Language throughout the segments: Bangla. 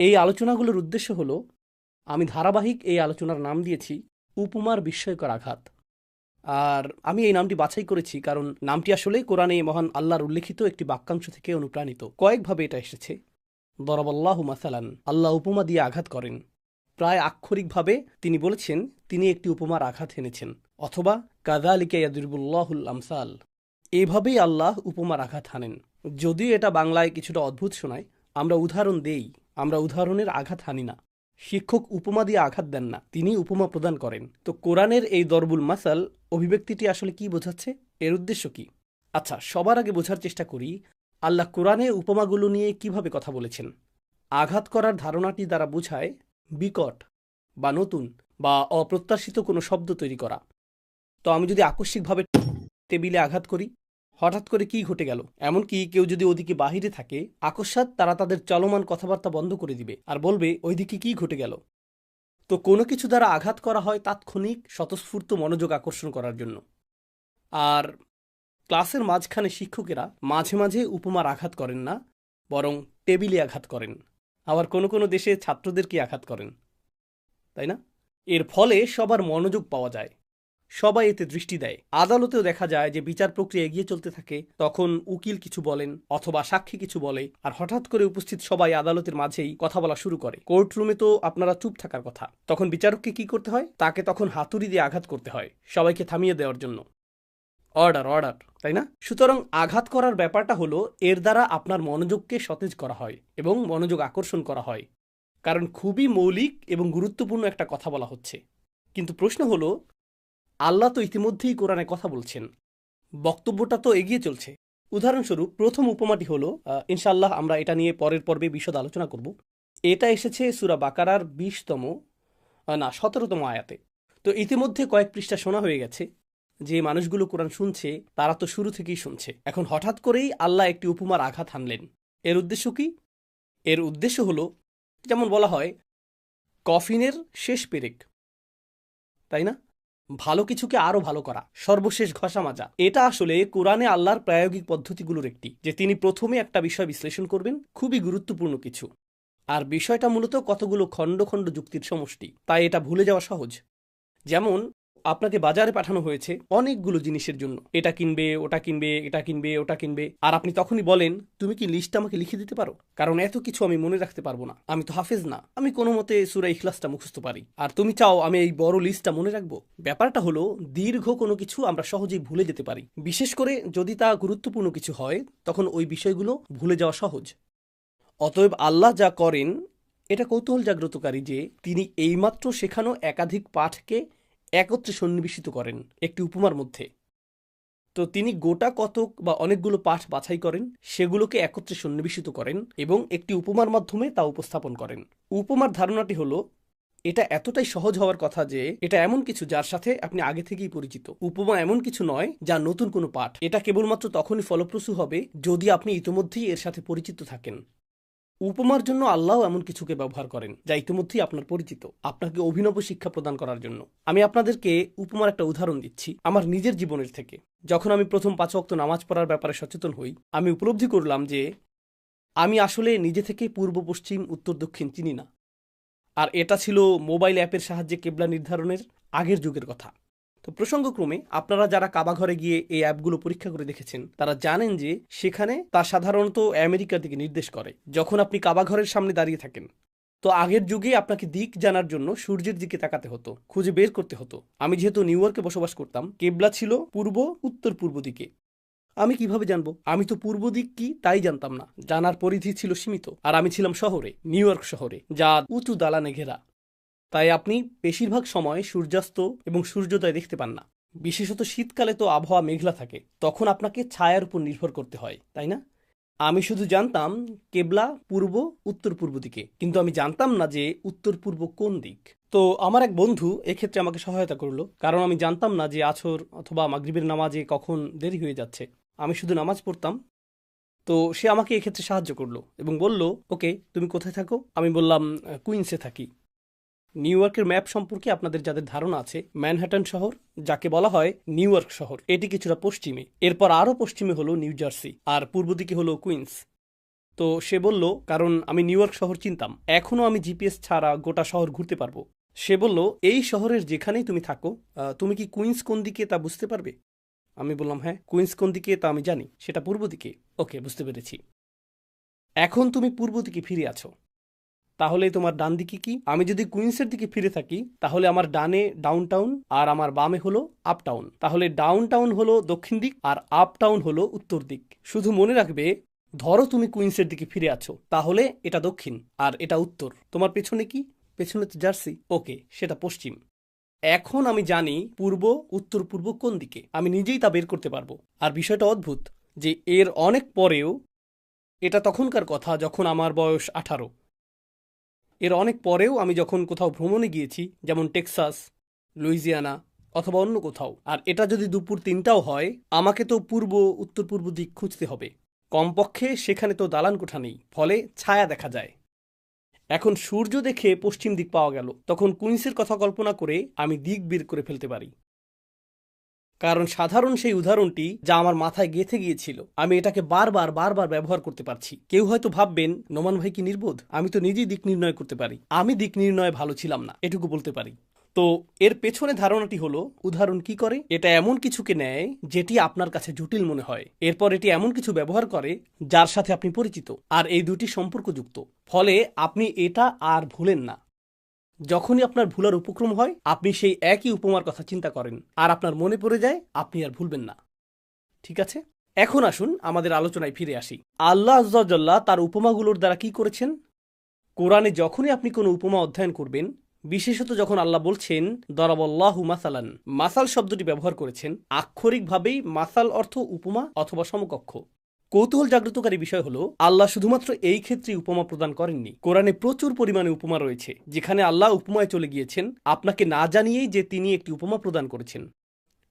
এই আলোচনাগুলোর উদ্দেশ্য হলো, আমি ধারাবাহিক এই আলোচনার নাম দিয়েছি, উপমার বিস্ময়কর আঘাত। আর আমি এই নামটি বাছাই করেছি কারণ নামটি আসলে কোরআনে মহান আল্লাহর উল্লেখিত একটি বাক্যাংশ থেকে অনুপ্রাণিত। কয়েকভাবে এটা এসেছে। দরবাল্লাহ মাসালান, আল্লাহ উপমা দিয়ে আঘাত করেন। প্রায় আক্ষরিকভাবে তিনি বলেছেন, তিনি একটি উপমার আঘাত এনেছেন, অথবা কাদালিকা ইয়াদুরবুল্লাহুল আমসাল। এভাবেই আল্লাহ উপমার আঘাত হানেন। যদিও এটা বাংলায় কিছুটা অদ্ভুত শোনায়, আমরা উদাহরণ দেই। আমরা উদাহরণের আঘাত হানি না। শিক্ষক উপমা দিয়ে আঘাত দেন না তিনি উপমা প্রদান করেন। তো কোরআনের এই দরবুল মাসাল অভিব্যক্তিটি আসলে কি বোঝাচ্ছে? এর উদ্দেশ্য কি? আচ্ছা সবার আগে বোঝার চেষ্টা করি, আল্লাহ কোরআনে উপমাগুলো নিয়ে কীভাবে কথা বলেছেন? আঘাত করার ধারণাটি দ্বারা বোঝায়, বিকট বা নতুন বা অপ্রত্যাশিত কোনো শব্দ তৈরি করা। তো আমি যদি আকস্মিকভাবে টেবিলে আঘাত করি হঠাৎ করে কি ঘটে গেল? এমনকি কেউ যদি ওদিকে বাহিরে থাকে, আকস্মাৎ তারা তাদের চলমান কথাবার্তা বন্ধ করে দিবে আর বলবে, ওইদিকে কি ঘটে গেল? তো কোনো কিছু দ্বারা আঘাত করা হয় তাৎক্ষণিক স্বতঃস্ফূর্ত মনোযোগ আকর্ষণ করার জন্য। আর ক্লাসের মাঝখানে শিক্ষকেরা মাঝে মাঝে উপমার আঘাত করেন না, বরং টেবিলে আঘাত করেন। আবার কোনো কোনো দেশে ছাত্রদেরকে আঘাত করেন। তাই না? এর ফলে সবার মনোযোগ পাওয়া যায়। সবাই এতে দৃষ্টি দেয়। আদালতেও দেখা যায় যে বিচার প্রক্রিয়া এগিয়ে চলতে থাকে, তখন উকিল কিছু বলেন অথবা সাক্ষী কিছু বলে, আর হঠাৎ করে উপস্থিত সবাই আদালতের মাঝেই কথা বলা শুরু করে। কোর্ট রুমে তো আপনারা চুপ থাকার কথা। তখন বিচারককে কি করতে হয়? তাকে তখন হাতুড়ি দিয়ে আঘাত করতে হয়, সবাইকে থামিয়ে দেওয়ার জন্য। অর্ডার অর্ডার, তাই না? সুতরাং আঘাত করার ব্যাপারটা হলো, এর দ্বারা আপনার মনোযোগকে সতেজ করা হয় এবং মনোযোগ আকর্ষণ করা হয়। কারণ খুবই মৌলিক এবং গুরুত্বপূর্ণ একটা কথা বলা হচ্ছে। কিন্তু প্রশ্ন হলো আল্লাহ তো ইতিমধ্যেই কোরআনে কথা বলছেন। বক্তব্যটা তো এগিয়ে চলছে। উদাহরণস্বরূপ প্রথম উপমাটি হলো আহ, ইনশাআল্লাহ আমরা এটা নিয়ে পরের পর্বে বিশদ আলোচনা করব। এটা এসেছে সুরা বাকারার বিশতম না সতেরোতম আয়াতে। তো ইতিমধ্যে কয়েক পৃষ্ঠা শোনা হয়ে গেছে। যে মানুষগুলো কোরআন শুনছে তারা তো শুরু থেকেই শুনছে। এখন হঠাৎ করেই আল্লাহ একটি উপমার আঘাত হানলেন। এর উদ্দেশ্য কি? এর উদ্দেশ্য হলো যেমন বলা হয় কফিনের শেষ পেরেক। তাই না? ভালো কিছুকে আরও ভালো করা, সর্বশেষ ঘষা মাজা। এটা আসলে কোরআনে আল্লাহর প্রায়োগিক পদ্ধতিগুলোর একটি, যে তিনি প্রথমে একটা বিষয় বিশ্লেষণ করবেন, খুবই গুরুত্বপূর্ণ কিছু। আর বিষয়টা মূলত কতগুলো খণ্ড খণ্ড যুক্তির সমষ্টি, তাই এটা ভুলে যাওয়া সহজ। যেমন আপনাকে বাজারে পাঠানো হয়েছে অনেকগুলো জিনিসের জন্য। এটা কিনবে, ওটা কিনবে, এটা কিনবে, ওটা কিনবে। আর আপনি তখনই বলেন, তুমি কি লিস্টটা আমাকে লিখে দিতে পারো? কারণ এত কিছু আমি মনে রাখতে পারব না। আমি তো হাফেজ না। আমি কোনো মতে সুরা ইখলাসটা মুখস্থ পারি। আর তুমি চাও আমি এই বড় লিস্টটা মনে রাখব? ব্যাপারটা হলো, দীর্ঘ কোনো কিছু আমরা সহজেই ভুলে যেতে পারি। বিশেষ করে যদি তা গুরুত্বপূর্ণ কিছু হয়, তখন ওই বিষয়গুলো ভুলে যাওয়া সহজ। অতএব আল্লাহ যা করেন, এটা কৌতূহল জাগ্রতকারী যে, তিনি এইমাত্র শেখানো একাধিক পাঠকে একত্রে সন্নিবেশিত করেন একটি উপমার মধ্যে। তো তিনি গোটা কতক বা অনেকগুলো পাঠ বাছাই করেন, সেগুলোকে একত্রে সন্নিবেশিত করেন এবং একটি উপমার মাধ্যমে তা উপস্থাপন করেন। উপমার ধারণাটি হলো, এটা এতটাই সহজ হওয়ার কথা যে, এটা এমন কিছু যার সাথে আপনি আগে থেকেই পরিচিত। উপমা এমন কিছু নয় যা নতুন কোনো পাঠ। এটা কেবলমাত্র তখনই ফলপ্রসূ হবে যদি আপনি ইতিমধ্যেই এর সাথে পরিচিত থাকেন। উপমার জন্য আল্লাহ এমন কিছুকে ব্যবহার করেন, যা ইতিমধ্যেই আপনার পরিচিত। আপনাকে অভিনব শিক্ষা প্রদান করার জন্য। আমি আপনাদেরকে উপমার একটা উদাহরণ দিচ্ছি, আমার নিজের জীবনের থেকে। যখন আমি প্রথম পাঁচ অক্ত নামাজ পড়ার ব্যাপারে সচেতন হই, আমি উপলব্ধি করলাম যে, আমি আসলে নিজে থেকে পূর্ব, পশ্চিম, উত্তর, দক্ষিণ চিনি না। আর এটা ছিল মোবাইল অ্যাপের সাহায্যে কেবলা নির্ধারণের আগের যুগের কথা। তো প্রসঙ্গক্রমে আপনারা যারা কাবা ঘরে গিয়ে এই অ্যাপগুলো পরীক্ষা করে দেখেছেন, তারা জানেন যে সেখানে তা সাধারণত আমেরিকার দিকে নির্দেশ করে, যখন আপনি কাবা ঘরের সামনে দাঁড়িয়ে থাকেন। তো আগের যুগে আপনাকে দিক জানার জন্য সূর্যের দিকে তাকাতে হতো, খুঁজে বের করতে হতো। আমি যেহেতু নিউ ইয়র্কে বসবাস করতাম, কেবলা ছিল পূর্ব, উত্তর পূর্ব দিকে। আমি কীভাবে জানব? আমি তো পূর্ব দিক কি তাই জানতাম না। জানার পরিধি ছিল সীমিত, আর আমি ছিলাম শহরে, নিউ ইয়র্ক শহরে, যা উঁচু দালানে ঘেরা। তাই আপনি বেশিরভাগ সময় সূর্যাস্ত এবং সূর্যোদয় দেখতে পান না। বিশেষত শীতকালে তো আবহাওয়া মেঘলা থাকে, তখন আপনাকে ছায়ার উপর নির্ভর করতে হয়, তাই না? আমি শুধু জানতাম কেবলা পূর্ব, উত্তর পূর্ব দিকে, কিন্তু আমি জানতাম না যে উত্তর পূর্ব কোন দিক। তো আমার এক বন্ধু এক্ষেত্রে আমাকে সহায়তা করল, কারণ আমি জানতাম না যে আছর অথবা মাগরিবের নামাজে কখন দেরি হয়ে যাচ্ছে। আমি শুধু নামাজ পড়তাম। তো সে আমাকে এক্ষেত্রে সাহায্য করল এবং বলল, ওকে, তুমি কোথায় থাকো? আমি বললাম, কুইন্সে থাকি। নিউ ইয়র্কের ম্যাপ সম্পর্কে আপনাদের যাদের ধারণা আছে ম্যানহাটন শহর, যাকে বলা হয় নিউ ইয়র্ক শহর, এটি কিছুটা পশ্চিমে। এরপর আরও পশ্চিমে হলো নিউ জার্সি আর পূর্ব দিকে হলো কুইন্স তো সে বলল, কারণ আমি নিউ ইয়র্ক শহর চিনতাম, এখনও আমি জিপিএস ছাড়া গোটা শহর ঘুরতে পারব। সে বলল, এই শহরের যেখানেই তুমি থাকো তুমি কি কুইন্স কোন দিকে তা বুঝতে পারবে? আমি বললাম হ্যাঁ কুইন্স কোন দিকে তা আমি জানি, সেটা পূর্ব দিকে। ওকে, বুঝতে পেরেছি। এখন তুমি পূর্ব দিকে ফিরে আছো। তাহলে তোমার ডান দিকে কি? আমি যদি কুইন্সের দিকে ফিরে থাকি, তাহলে আমার ডানে ডাউন টাউন আর আমার বামে হলো আপ টাউন তাহলে ডাউন টাউন হলো দক্ষিণ দিক আর আপ টাউন হলো উত্তর দিক। শুধু মনে রাখবে, ধরো তুমি কুইন্সের দিকে ফিরে আছো, তাহলে এটা দক্ষিণ আর এটা উত্তর। তোমার পেছনে কি? পেছনে তো জার্সি। ওকে, সেটা পশ্চিম। এখন আমি জানি পূর্ব, উত্তর, পূর্ব কোন দিকে। আমি নিজেই তা বের করতে পারব। আর বিষয়টা অদ্ভুত যে এর অনেক পরেও, এটা তখনকার কথা যখন আমার বয়স আঠারো। এর অনেক পরেও আমি যখন কোথাও ভ্রমণে গিয়েছি, যেমন টেক্সাস, লুইজিয়ানা অথবা অন্য কোথাও, আর এটা যদি দুপুর তিনটাও হয়, আমাকে তো পূর্ব, উত্তর পূর্ব দিক খুঁজতে হবে। কমপক্ষে সেখানে তো দালান কোঠা নেই, ফলে ছায়া দেখা যায়। এখন সূর্য দেখে পশ্চিম দিক পাওয়া গেল, তখন কুইন্সের কথা কল্পনা করে আমি দিক বের করে ফেলতে পারি। কারণ সাধারণ সেই উদাহরণটি যা আমার মাথায় গেঁথে গিয়েছিল। আমি এটাকে বারবার বারবার ব্যবহার করতে পারছি। কেউ হয়তো ভাববেন, নোমান ভাই কি নির্বোধ? আমি তো নিজেই দিক নির্ণয় করতে পারি। আমি দিক নির্ণয়ে ভালো ছিলাম না, এটুকু বলতে পারি। তো এর পেছনে ধারণাটি হলো, উদাহরণ কি করে? এটা এমন কিছুকে নেয়, যেটি আপনার কাছে জটিল মনে হয়। এরপর এটি এমন কিছু ব্যবহার করে, যার সাথে আপনি পরিচিত, আর এই দুটি সম্পর্কযুক্ত। ফলে আপনি এটা আর ভুলেন না। যখনই আপনার ভুলার উপক্রম হয়, আপনি সেই একই উপমার কথা চিন্তা করেন। আর আপনার মনে পড়ে যায়, আপনি আর ভুলবেন না। ঠিক আছে? এখন আসুন আমাদের আলোচনায় ফিরে আসি। আল্লাহ আজ্লাহ তার উপমাগুলোর দ্বারা কি করেছেন? কোরআনে যখনই আপনি কোনো উপমা অধ্যয়ন করবেন, বিশেষত যখন আল্লাহ বলছেন, দরাবল্লাহু মাসালান মাসাল শব্দটি ব্যবহার করেছেন, আক্ষরিকভাবেই মাসাল অর্থ উপমা অথবা সমকক্ষ। কৌতূহল জাগ্রতকারী বিষয় হলো, আল্লাহ শুধুমাত্র এই ক্ষেত্রে উপমা প্রদান করেননি। কোরআনে প্রচুর পরিমাণে উপমা রয়েছে, যেখানে আল্লাহ উপমায় চলে গিয়েছেন, আপনাকে না জানিয়েই যে তিনি একটি উপমা প্রদান করেছেন।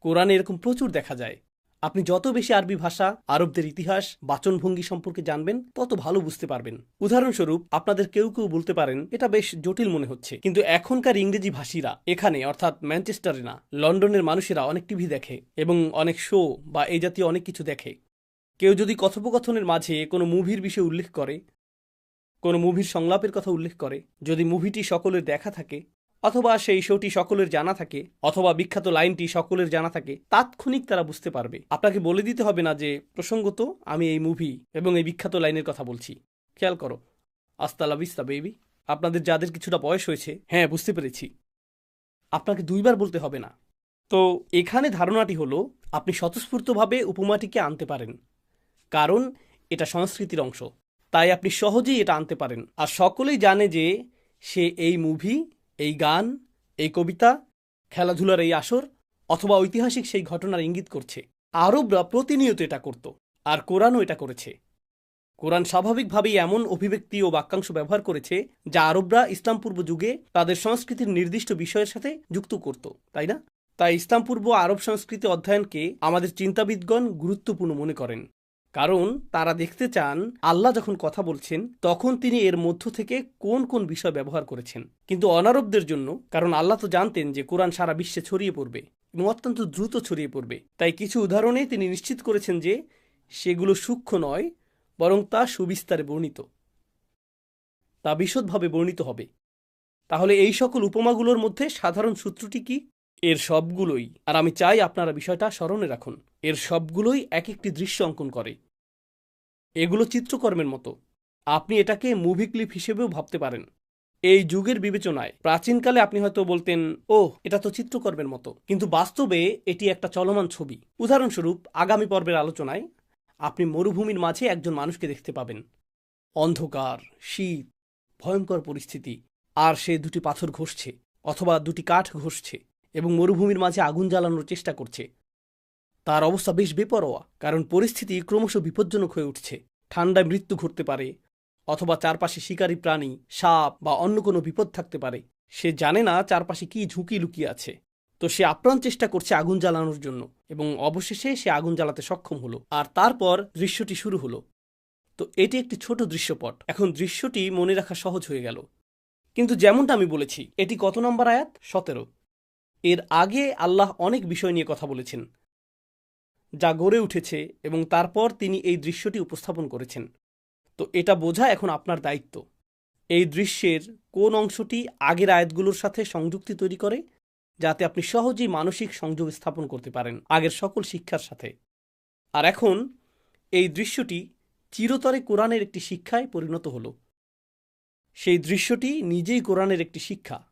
কোরআনে এরকম প্রচুর দেখা যায়। আপনি যত বেশি আরবি ভাষা, আরবদের ইতিহাস, বাচনভঙ্গি সম্পর্কে জানবেন, তত ভালো বুঝতে পারবেন। উদাহরণস্বরূপ, আপনাদের কেউ কেউ বলতে পারেন, এটা বেশ জটিল মনে হচ্ছে। কিন্তু এখনকার ইংরেজি ভাষীরা, এখানে, অর্থাৎ ম্যানচেস্টারে না, লন্ডনের মানুষেরা অনেক টিভি দেখে এবং অনেক শো বা এই জাতীয় অনেক কিছু দেখে। কেউ যদি কথোপকথনের মাঝে কোনো মুভির বিষয়ে উল্লেখ করে, কোনো মুভির সংলাপের কথা উল্লেখ করে, যদি মুভিটি সকলের দেখা থাকে, অথবা সেই শোটি সকলের জানা থাকে, অথবা বিখ্যাত লাইনটি সকলের জানা থাকে, তাৎক্ষণিক তারা বুঝতে পারবে। আপনাকে বলে দিতে হবে না যে, প্রসঙ্গত আমি এই মুভি এবং এই বিখ্যাত লাইনের কথা বলছি। খেয়াল করো। আস্তালা বিস্তা, বেবি। আপনাদের যাদের কিছুটা বয়স হয়েছে হ্যাঁ বুঝতে পেরেছি। আপনাকে দুইবার বলতে হবে না। তো, এখানে ধারণাটি হলো, আপনি স্বতঃস্ফূর্তভাবে উপমাটিকে আনতে পারেন। কারণ এটা সংস্কৃতির অংশ। তাই আপনি সহজেই এটা আনতে পারেন। আর সকলেই জানে যে সে এই মুভি, এই গান, এই কবিতা, খেলাধুলার এই আসর অথবা ঐতিহাসিক সেই ঘটনার ইঙ্গিত করছে। আরবরা প্রতিনিয়ত এটা করত আর কোরআনও এটা করেছে। কোরআন স্বাভাবিকভাবেই এমন অভিব্যক্তি ও বাক্যাংশ ব্যবহার করেছে যা আরবরা ইসলাম পূর্ব যুগে তাদের সংস্কৃতির নির্দিষ্ট বিষয়ের সাথে যুক্ত করত, তাই না? তাই ইসলাম পূর্ব আরব সংস্কৃতি অধ্যয়নকে আমাদের চিন্তাবিদগণ গুরুত্বপূর্ণ মনে করেন। কারণ তারা দেখতে চান আল্লাহ যখন কথা বলছেন, তখন তিনি এর মধ্য থেকে কোন কোন বিষয় ব্যবহার করেছেন। কিন্তু অনারবদের জন্য, কারণ আল্লাহ তো জানতেন যে কোরআন সারা বিশ্বে ছড়িয়ে পড়বে, এবং অত্যন্ত দ্রুত ছড়িয়ে পড়বে। তাই কিছু উদাহরণে তিনি নিশ্চিত করেছেন যে সেগুলো সূক্ষ্ম নয়, বরং তা সুবিস্তারে বর্ণিত। তা বিশদভাবে বর্ণিত হবে। তাহলে এই সকল উপমাগুলোর মধ্যে সাধারণ সূত্রটি কি? এর সবগুলোই। আর আমি চাই আপনারা বিষয়টা স্মরণে রাখুন। এর সবগুলোই এক একটি দৃশ্য অঙ্কন করে। এগুলো চিত্রকর্মের মতো। আপনি এটাকে মুভি ক্লিপ হিসেবেও ভাবতে পারেন। এই যুগের বিবেচনায় প্রাচীনকালে আপনি হয়তো বলতেন ও এটা তো চিত্রকর্মের মতো। কিন্তু বাস্তবে এটি একটা চলমান ছবি। উদাহরণস্বরূপ, আগামী পর্বের আলোচনায় আপনি মরুভূমির মাঝে একজন মানুষকে দেখতে পাবেন। অন্ধকার, শীত, ভয়ঙ্কর পরিস্থিতি, আর সে দুটি পাথর ঘষছে, অথবা দুটি কাঠ ঘষছে। এবং মরুভূমির মাঝে আগুন জ্বালানোর চেষ্টা করছে। তার অবস্থা বেশ বেপরোয়া, কারণ পরিস্থিতি ক্রমশ বিপজ্জনক হয়ে উঠছে। ঠান্ডায় মৃত্যু ঘটতে পারে, অথবা চারপাশে শিকারী প্রাণী, সাপ বা অন্য কোনো বিপদ থাকতে পারে। সে জানে না চারপাশে কি ঝুঁকি লুকিয়ে আছে। তো সে আপ্রাণ চেষ্টা করছে আগুন জ্বালানোর জন্য, এবং অবশেষে সে আগুন জ্বালাতে সক্ষম হলো। আর তারপর দৃশ্যটি শুরু হলো। তো এটি একটি ছোট দৃশ্যপট। এখন দৃশ্যটি মনে রাখা সহজ হয়ে গেল। কিন্তু যেমনটা আমি বলেছি, এটি কত নম্বর আয়াত? সতেরো। এর আগে আল্লাহ অনেক বিষয় নিয়ে কথা বলেছেন, যা গড়ে উঠেছে এবং তারপর তিনি এই দৃশ্যটি উপস্থাপন করেছেন। তো এটা বোঝা এখন আপনার দায়িত্ব। এই দৃশ্যের কোন অংশটি আগের আয়াতগুলোর সাথে সংযুক্তি তৈরি করে, যাতে আপনি সহজেই মানসিক সংযোগ স্থাপন করতে পারেন আগের সকল শিক্ষার সাথে। আর এখন এই দৃশ্যটি চিরতরে কোরআনের একটি শিক্ষায় পরিণত হল। সেই দৃশ্যটি নিজেই কোরআনের একটি শিক্ষা।